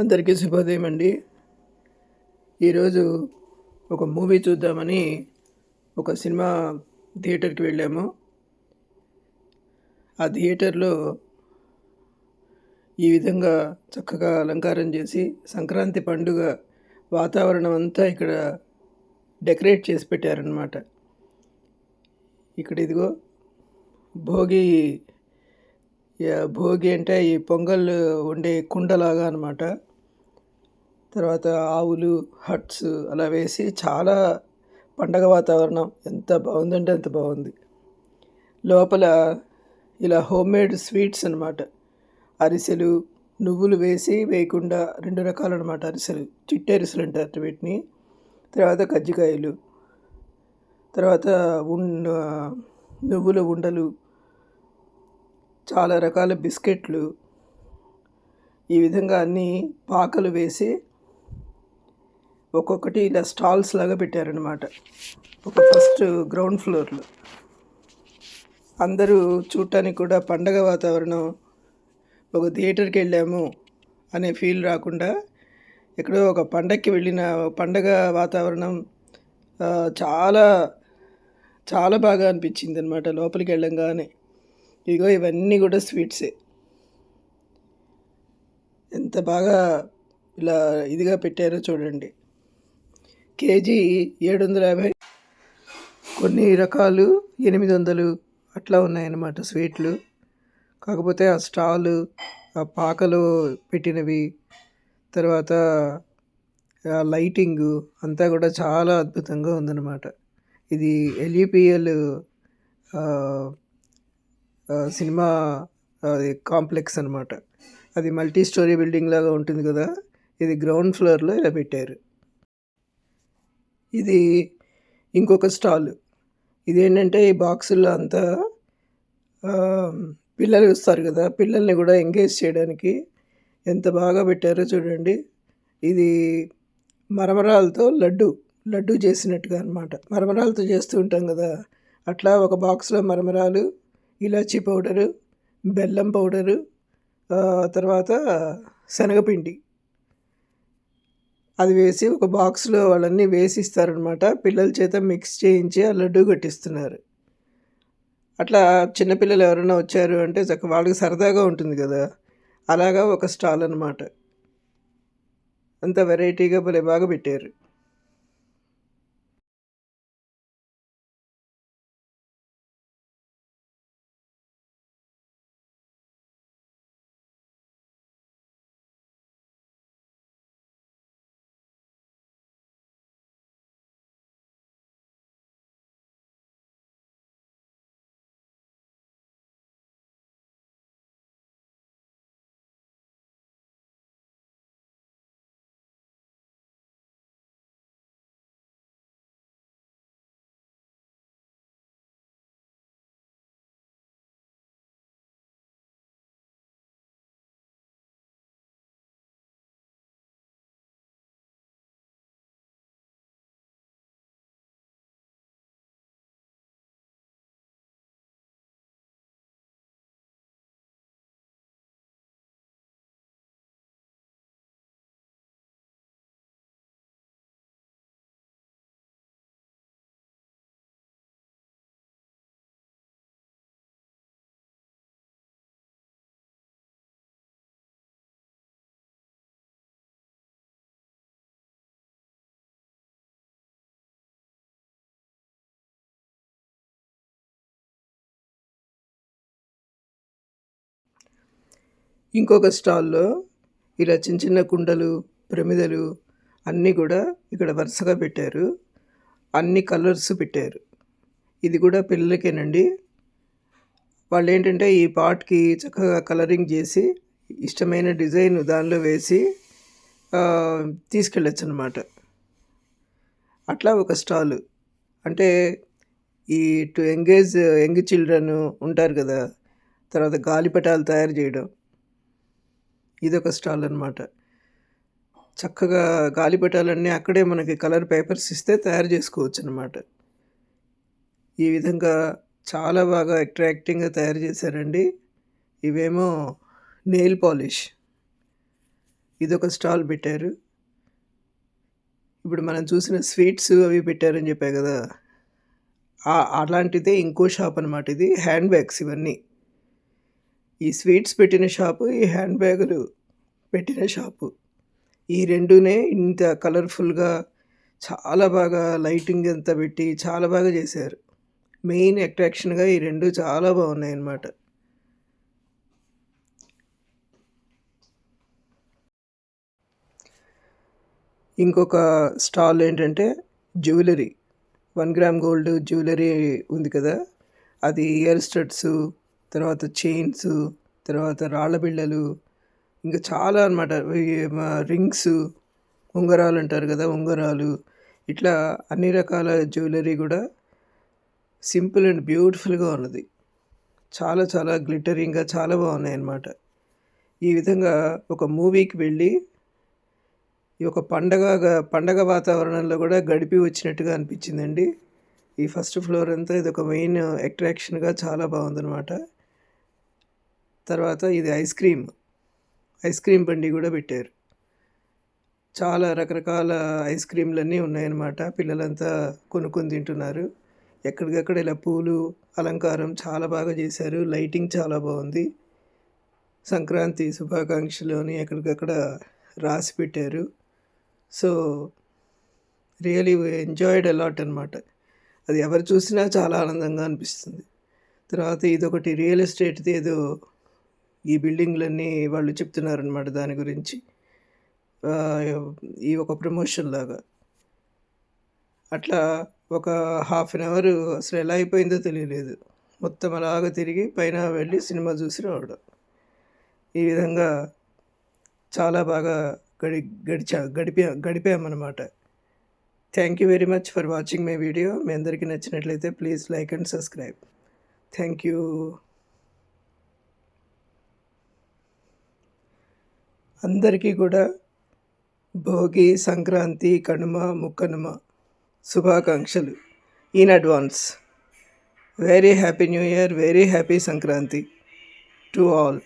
అందరికీ శుభోదయం అండి. ఈరోజు ఒక మూవీ చూద్దామని ఒక సినిమా థియేటర్కి వెళ్ళాము. ఆ థియేటర్లో ఈ విధంగా చక్కగా అలంకారం చేసి సంక్రాంతి పండుగ వాతావరణం అంతా ఇక్కడ డెకరేట్ చేసి పెట్టారనమాట ఇక్కడ ఇదిగో భోగి భోగి అంటే ఈ పొంగల్ ఉండే కుండలాగా అనమాట తర్వాత ఆవులు హట్స్ అలా వేసి చాలా పండగ వాతావరణం ఎంత బాగుందంటే అంత బాగుంది. లోపల ఇలా హోమ్ మేడ్ స్వీట్స్ అనమాట అరిసెలు నువ్వులు వేసి వేయకుండా రెండు రకాలు అనమాట అరిసెలు. చిట్టి అరిసెలు అంటారు వీటిని. తర్వాత కజ్జికాయలు. తర్వాత ఉండ నువ్వుల ఉండలు. చాలా రకాల బిస్కెట్లు. ఈ విధంగా అన్నీ పాకలు వేసి ఒక్కొక్కటి ఇలా స్టాల్స్ లాగా పెట్టారనమాట ఒక ఫస్ట్ గ్రౌండ్ ఫ్లోర్లో. అందరూ చూడటానికి కూడా పండగ వాతావరణం ఒక థియేటర్కి వెళ్ళాము అనే ఫీల్ రాకుండా ఎక్కడో ఒక పండగకి వెళ్ళిన పండగ వాతావరణం చాలా చాలా బాగా అనిపించింది అనమాట లోపలికి వెళ్ళంగానే. ఇదిగో ఇవన్నీ కూడా స్వీట్సే. ఎంత బాగా ఇలా ఇదిగా పెట్టారో చూడండి. కేజీ ఏడు వందల యాభై. కొన్ని రకాలు ఎనిమిది వందలు అట్లా ఉన్నాయన్నమాట స్వీట్లు. కాకపోతే ఆ స్టాలు ఆ పాకలో పెట్టినవి తర్వాత ఆ లైటింగు అంతా కూడా చాలా అద్భుతంగా ఉందన్నమాట. ఇది ఎల్ఈపిఎల్ సినిమా అది కాంప్లెక్స్ అనమాట అది మల్టీ స్టోరీ బిల్డింగ్ లాగా ఉంటుంది కదా ఇది గ్రౌండ్ ఫ్లోర్లో ఇలా పెట్టారు. ఇది ఇంకొక స్టాల్. ఇదేంటంటే ఈ బాక్సుల్లో అంతా పిల్లలు వస్తారు కదా పిల్లల్ని కూడా ఎంగేజ్ చేయడానికి ఎంత బాగా పెట్టారో చూడండి. ఇది మరమరాలతో లడ్డు లడ్డు చేసినట్టుగా అనమాట మరమరాలతో చేస్తూ ఉంటాం కదా అట్లా ఒక బాక్స్లో మరమరాలు ఇలాచీ పౌడరు బెల్లం పౌడరు తర్వాత శనగపిండి. అది వేసి ఒక బాక్స్లో వాళ్ళన్నీ వేసి ఇస్తారనమాట పిల్లల చేత మిక్స్ చేయించి ఆ లడ్డు కట్టిస్తున్నారు. అట్లా చిన్నపిల్లలు ఎవరైనా వచ్చారు అంటే చక్క వాళ్ళకి సరదాగా ఉంటుంది కదా. అలాగా ఒక స్టాల్ అనమాట అంత వెరైటీగా భలే బాగా పెట్టారు. ఇంకొక స్టాల్లో ఇలా చిన్న చిన్న కుండలు ప్రమిదలు అన్నీ కూడా ఇక్కడ వరుసగా పెట్టారు. అన్ని కలర్స్ పెట్టారు. ఇది కూడా పిల్లలకేనండి. వాళ్ళు ఏంటంటే ఈ పాట్కి చక్కగా కలరింగ్ చేసి ఇష్టమైన డిజైన్ దానిలో వేసి తీసుకెళ్ళచ్చు తీసుకెళ్ళొచ్చు అనమాట అట్లా ఒక స్టాల్. అంటే ఈ టు ఎంగేజ్ యంగ్ చిల్డ్రన్ ఉంటారు కదా తర్వాత గాలిపటాలు తయారు చేయడం. ఇదొక స్టాల్ అనమాట చక్కగా గాలిపటాలన్నీ అక్కడే మనకి కలర్ పేపర్స్ ఇస్తే తయారు చేసుకోవచ్చు అనమాట ఈ విధంగా చాలా బాగా అట్రాక్టింగ్గా తయారు చేశారండి. ఇవేమో నెయిల్ పాలిష్. ఇదొక స్టాల్ పెట్టారు. ఇప్పుడు మనం చూసిన స్వీట్స్ అవి పెట్టారని చెప్పా కదా. అలాంటిదే ఇంకో షాప్ అనమాట ఇది. హ్యాండ్ బ్యాగ్స్ ఇవన్నీ. ఈ స్వీట్స్ పెట్టిన షాపు ఈ హ్యాండ్ బ్యాగులు పెట్టిన షాపు. ఈ రెండునే ఇంత కలర్ఫుల్గా చాలా బాగా లైటింగ్ అంతా పెట్టి చాలా బాగా చేశారు. మెయిన్ అట్రాక్షన్గా ఈ రెండు చాలా బాగున్నాయి అన్నమాట. ఇంకొక స్టాల్ ఏంటంటే jewellery. One gram gold jewellery ఉంది కదా. అది ఇయర్ స్టడ్స్ తర్వాత చైన్స్ తర్వాత రాళ్ళ బిళ్ళలు ఇంకా చాలా అనమాట రింగ్స్ ఉంగరాలు అంటారు కదా ఉంగరాలు. ఇట్లా అన్ని రకాల జ్యువెలరీ కూడా సింపుల్ అండ్ బ్యూటిఫుల్గా ఉన్నది. చాలా చాలా గ్లిటరింగ్గా చాలా బాగున్నాయి అన్నమాట. ఈ విధంగా ఒక మూవీకి వెళ్ళి ఈ ఒక పండగ పండగ వాతావరణంలో కూడా గడిపి వచ్చినట్టుగా అనిపించిందండి. ఈ ఫస్ట్ ఫ్లోర్ అంతా ఇది ఒక మెయిన్ అట్రాక్షన్గా చాలా బాగుందన్నమాట. తర్వాత ఇది ఐస్ క్రీమ్. ఐస్ క్రీమ్ బండి కూడా పెట్టారు. చాలా రకరకాల ఐస్ క్రీమ్లన్నీ ఉన్నాయన్నమాట. పిల్లలంతా కొనుక్కొని తింటున్నారు. ఎక్కడికక్కడ ఇలా పూలు అలంకారం చాలా బాగా చేశారు. లైటింగ్ చాలా బాగుంది. సంక్రాంతి శుభాకాంక్షలోని ఎక్కడికక్కడ రాసి పెట్టారు. సో రియలీ ఎంజాయిడ్ అలాట్ అనమాట అది ఎవరు చూసినా చాలా ఆనందంగా అనిపిస్తుంది. తర్వాత ఇదొకటి రియల్ ఎస్టేట్ది ఏదో ఈ బిల్డింగ్లన్నీ వాళ్ళు చెప్తున్నారనమాట దాని గురించి. ఈ ఒక ప్రమోషన్ లాగా. అట్లా ఒక హాఫ్ అన్ అవర్ అసలు ఎలా అయిపోయిందో తెలియలేదు. మొత్తం అలాగ తిరిగి పైన వెళ్ళి సినిమా చూసి రావడం. ఈ విధంగా చాలా బాగా గడి గడిచా గడిపా గడిపామన్నమాట. Thank you very much for watching my video మీ అందరికీ నచ్చినట్లయితే please like and subscribe thank you అందరికీ కూడా భోగి సంక్రాంతి కనుమ ముక్కనుమ శుభాకాంక్షలు in advance. Very happy new year very happy Sankranti to all